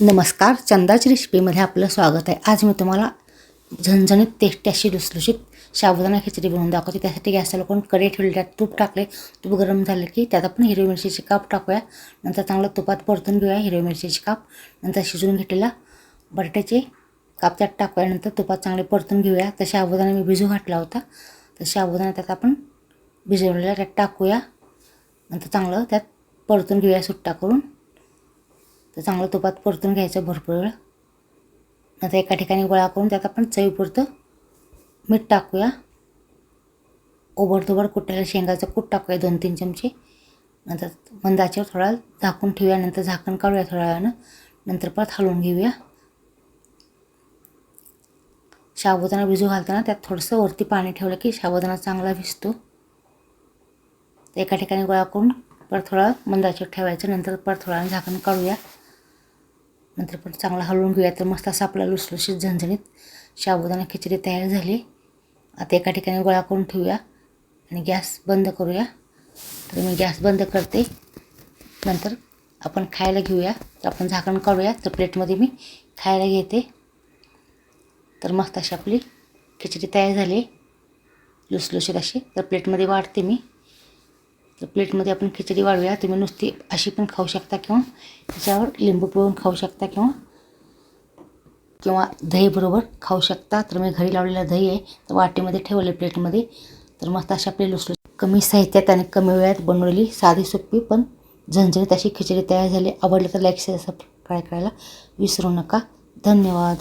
नमस्कार चंदाची रेसिपीमध्ये आपलं स्वागत आहे. आज मी तुम्हाला झणझणीत टेस्टी अशी लुसलुशीत साबुदाणा खिचडी बनवून दाखवते. त्यासाठी गॅसला कोणकडे ठेवले त्यात तूप टाकले. तूप गरम झालं की त्यात आपण हिरवी मिरचीचे काप टाकूया. नंतर चांगलं तुपात परतून घेऊया हिरवी मिरचीचे काप. नंतर शिजवून घेतलेला बटाट्याचे काप त्यात टाकूया. नंतर तुपात चांगले परतून घेऊया. तशा साबुदाणा मी भिजू घातला होता. तशा साबुदाणा त्यात आपण भिजवलेला त्यात टाकूया. नंतर चांगलं त्यात परतून घेऊया सुट्टा करून. तर चांगलं तुपात परतून घ्यायचं भरपूर वेळ. नंतर एका ठिकाणी गोळा करून त्यात आपण चवीपुरतं मीठ टाकूया. ओबडधोबड कुट्याला शेंगाचं कूट टाकूया दोन तीन चमचे. नंतर मंदाच्यावर थोडा झाकून ठेवूया. नंतर झाकण काढूया थोड्या वेळानं. नंतर परत हलवून घेऊया. साबुदाणा भिजू घालताना त्यात थोडंसं वरती पाणी ठेवलं की साबुदाणा चांगला भिजतो. एका ठिकाणी गोळा करून परत थोडा मंदाच्यावर ठेवायचं. नंतर परत थोडा झाकण काढूया. नंतर पण चांगला हलवून घेऊया. तर मस्त असं आपला लुसलुशीत झणझणीत साबुदाणा खिचडी तयार झाली. आता एका ठिकाणी गोळा करून ठेवूया आणि गॅस बंद करूया. तर मी गॅस बंद करते. नंतर आपण खायला घेऊया. तर आपण झाकण काढूया. तर प्लेटमध्ये मी खायला घेते. तर मस्त अशी आपली खिचडी तयार झाली. लुसलुशीत अशी. तर प्लेटमध्ये वाढते मी. तर प्लेटमध्ये आपण खिचडी वाढूया तुम्ही नुसती अशी पण खाऊ शकता किंवा त्याच्यावर लिंबू पिळून खाऊ शकता किंवा किंवा दहीबरोबर खाऊ शकता. तर मी घरी लावलेलं दही आहे. तर वाटीमध्ये ठेवले प्लेटमध्ये. तर मस्त अशी आपली लुसलुस कमी साहित्यात आणि कमी वेळात बनवलेली साधी सोपी पण झणझणीत अशी खिचडी तयार झाली. आवडलं तर लाईक शेअर सबस्क्राईब करायला विसरू नका. धन्यवाद.